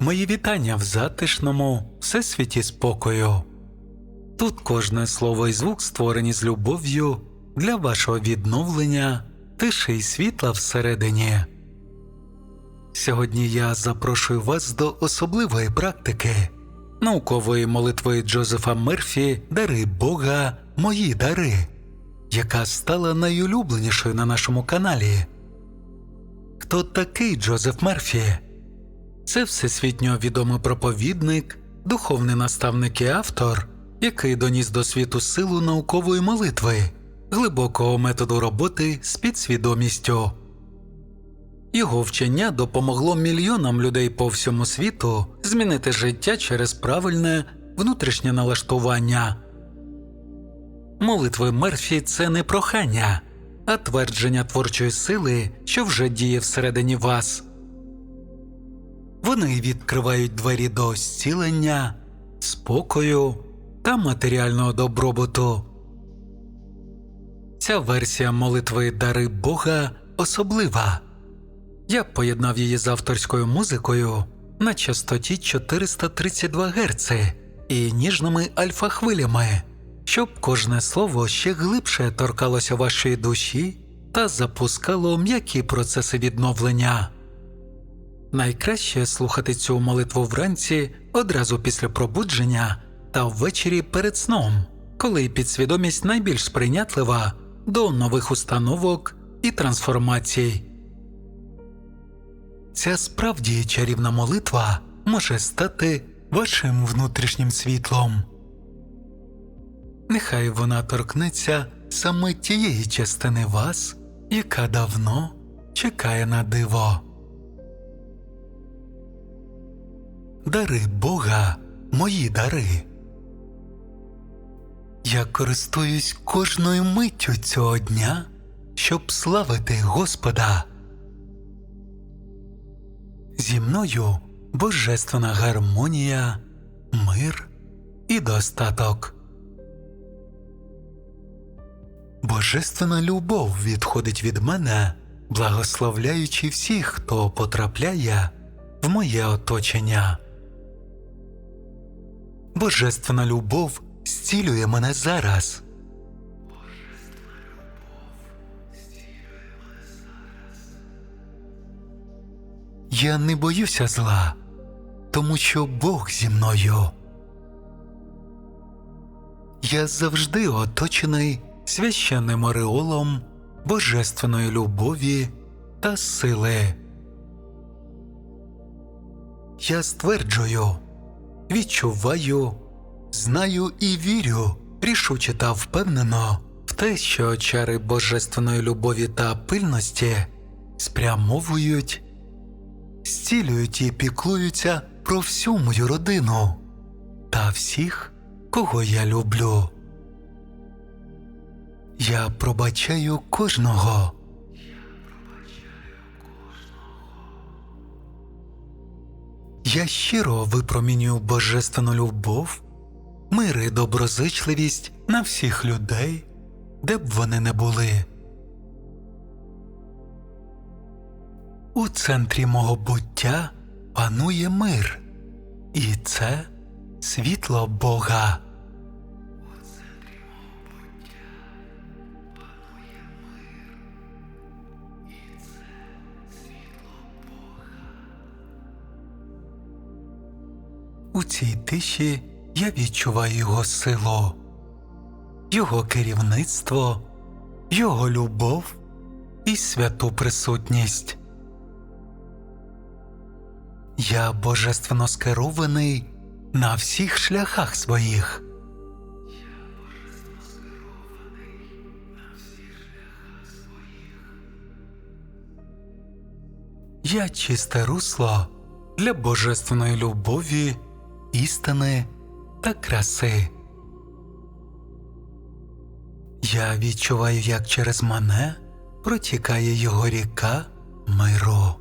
Мої вітання в затишному всесвіті спокою. Тут кожне слово і звук створені з любов'ю для вашого відновлення, тиші й світла всередині. Сьогодні я запрошую вас до особливої практики наукової молитви Джозефа Мерфі Дари Бога, мої дари, яка стала найулюбленішою на нашому каналі. Хто такий Джозеф Мерфі? Це всесвітньо відомий проповідник, духовний наставник і автор, який доніс до світу силу наукової молитви, глибокого методу роботи з підсвідомістю. Його вчення допомогло мільйонам людей по всьому світу змінити життя через правильне внутрішнє налаштування. Молитви Мерфі це не прохання, а твердження творчої сили, що вже діє всередині вас. Вони відкривають двері до зцілення, спокою та матеріального добробуту. Ця версія молитви Дари Бога особлива. Я поєднав її з авторською музикою на частоті 432 Гц і ніжними альфа-хвилями, щоб кожне слово ще глибше торкалося вашої душі та запускало м'які процеси відновлення. Найкраще слухати цю молитву вранці одразу після пробудження та ввечері перед сном, коли підсвідомість найбільш сприйнятлива до нових установок і трансформацій. Ця справді чарівна молитва може стати вашим внутрішнім світлом. Нехай вона торкнеться саме тієї частини вас, яка давно чекає на диво. Дари Бога, мої дари. Я користуюсь кожною миттю цього дня, щоб славити Господа. Зі мною божественна гармонія, мир і достаток. Божественна любов відходить від мене, благословляючи всіх, хто потрапляє в моє оточення. Божественна любов зцілює мене зараз. Я не боюся зла, тому що Бог зі мною. Я завжди оточений священним ореолом божественної любові та сили. Я стверджую, відчуваю, знаю і вірю рішуче та впевнено в те, що чари божественної любові та пильності спрямовують зцілюють і піклуються про всю мою родину та всіх, кого я люблю. Я пробачаю кожного. Я щиро випромінюю божественну любов, мир і доброзичливість на всіх людей, де б вони не були. У центрі мого буття панує мир, і це світло Бога. У цій тиші я відчуваю його силу, його керівництво, його любов і святу присутність. Я божественно скерований на всіх шляхах своїх. Я чисте русло для божественної любові, істини та краси. Я відчуваю, як через мене протікає його ріка миру.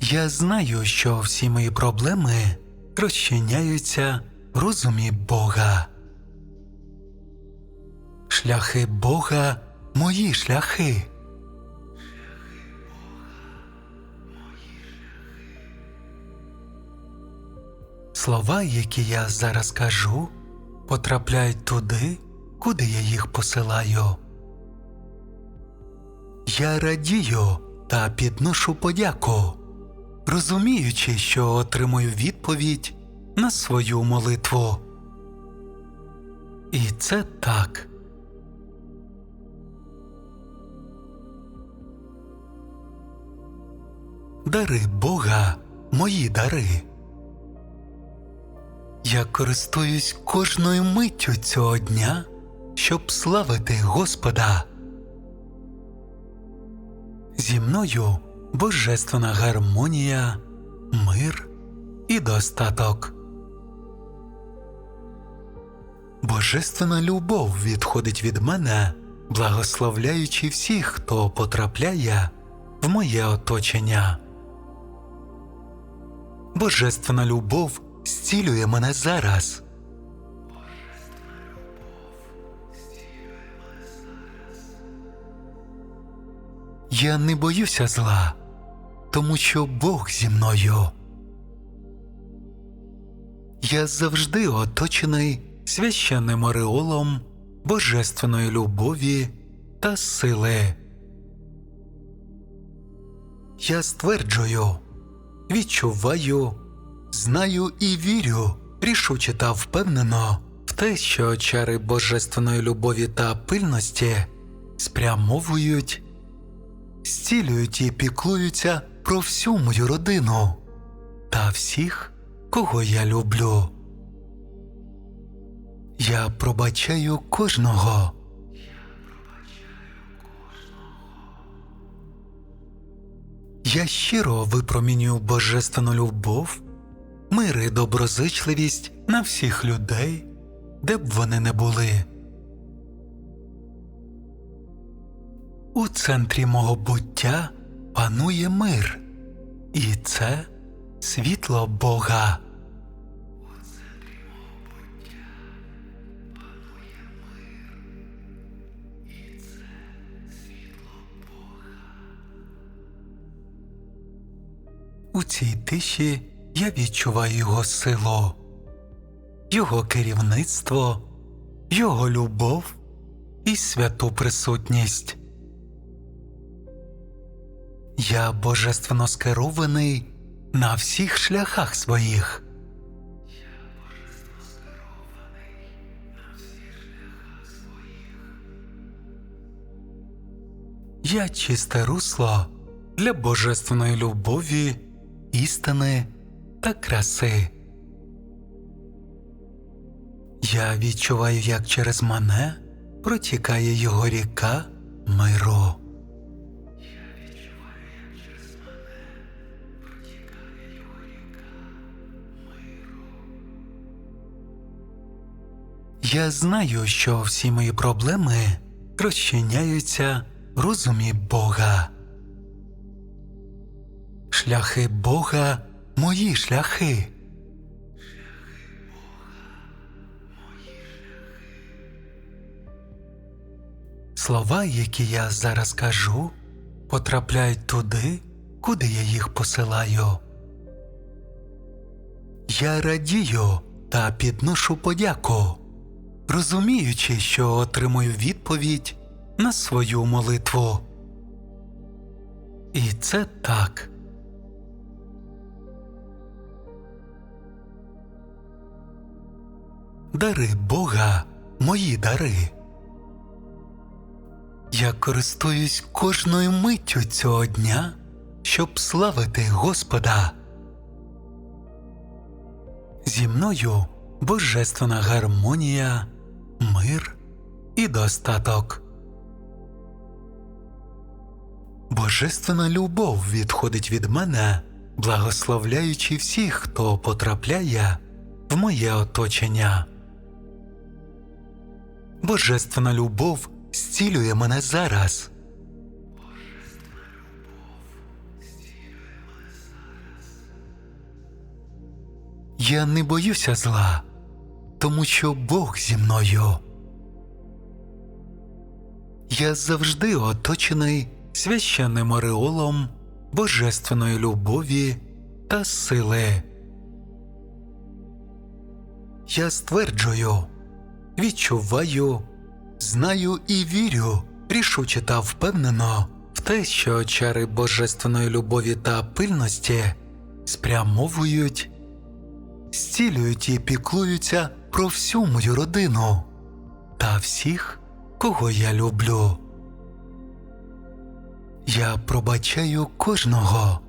Я знаю, що всі мої проблеми розчиняються в розумі Бога. Шляхи Бога мої шляхи. Слова, які я зараз кажу, потрапляють туди, куди я їх посилаю. Я радію та підношу подяку, розуміючи, що отримую відповідь на свою молитву. І це так. Дари Бога мої дари. Я користуюсь кожною миттю цього дня, щоб славити Господа. Зі мною божественна гармонія, мир і достаток. Божественна любов відходить від мене, благословляючи всіх, хто потрапляє в моє оточення. Божественна любов зцілює мене зараз. Я не боюся зла, тому що Бог зі мною. Я завжди оточений священним ореолом божественної любові та сили. Я стверджую, відчуваю, знаю і вірю рішуче та впевнено в те, що чари божественної любові та пильності спрямовують, зцілюють і піклуються про всю мою родину та всіх, кого я люблю. Я пробачаю кожного. Я щиро випромінюю божественну любов, мир і доброзичливість на всіх людей, де б вони не були. У центрі мого буття панує мир, і це світло Бога. У цій тиші я відчуваю його силу, його керівництво, його любов і святу присутність. Я божественно скерований на всіх шляхах своїх. Я чисте русло для божественної любові, істини та краси. Я відчуваю, як через мене протікає його ріка миру. Я знаю, що всі мої проблеми розчиняються в розумі Бога. Шляхи Бога мої шляхи. Слова, які я зараз кажу, потрапляють туди, куди я їх посилаю. Я радію та підношу подяку, розуміючи, що отримую відповідь на свою молитву. І це так. Дари Бога мої дари. Я користуюсь кожною миттю цього дня, щоб славити Господа. Зі мною божественна гармонія, мир і достаток. Божественна любов відходить від мене, благословляючи всіх, хто потрапляє в моє оточення. Божественна любов зцілює мене зараз. Я не боюся зла, тому що Бог зі мною. Я завжди оточений священним ореолом божественної любові та сили. Я стверджую, відчуваю, знаю і вірю рішуче та впевнено в те, що чари божественної любові та пильності спрямовують, зцілюють і піклуються про всю мою родину та всіх, кого я люблю. Я пробачаю кожного.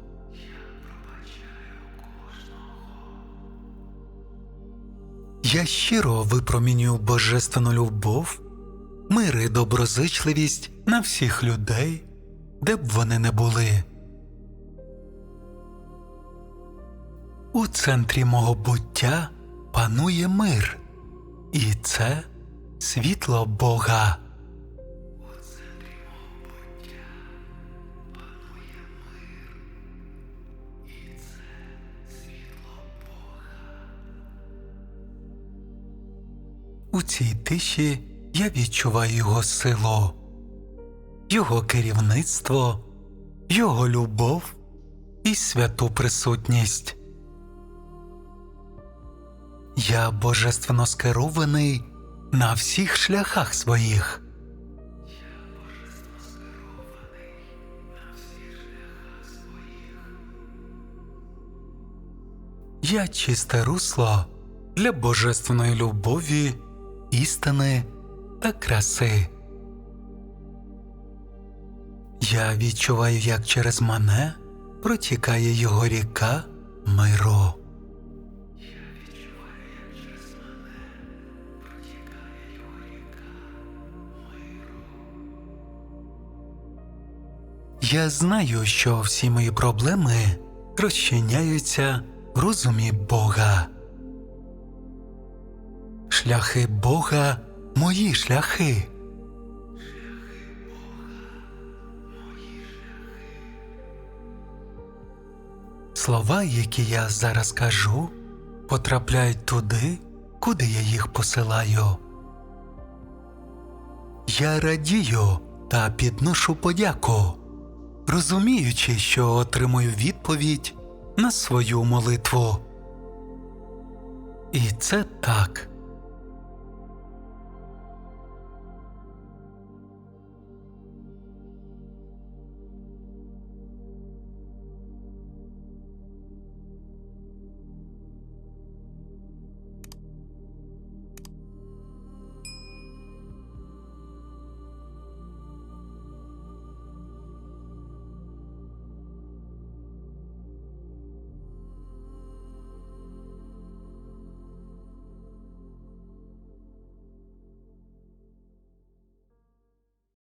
Я щиро випромінюю божественну любов, мир і доброзичливість на всіх людей, де б вони не були. У центрі мого буття панує мир, і це світло Бога. У цій тиші я відчуваю його силу, його керівництво, його любов і святу присутність. Я божественно скерований на всіх шляхах своїх. Я чисте русло для божественної любові, істини та краси. Я відчуваю, як через мене протікає його ріка миру. Я знаю, що всі мої проблеми розчиняються в розумі Бога. Шляхи Бога мої шляхи. Слова, які я зараз кажу, потрапляють туди, куди я їх посилаю. Я радію та підношу подяку, розуміючи, що отримую відповідь на свою молитву. І це так.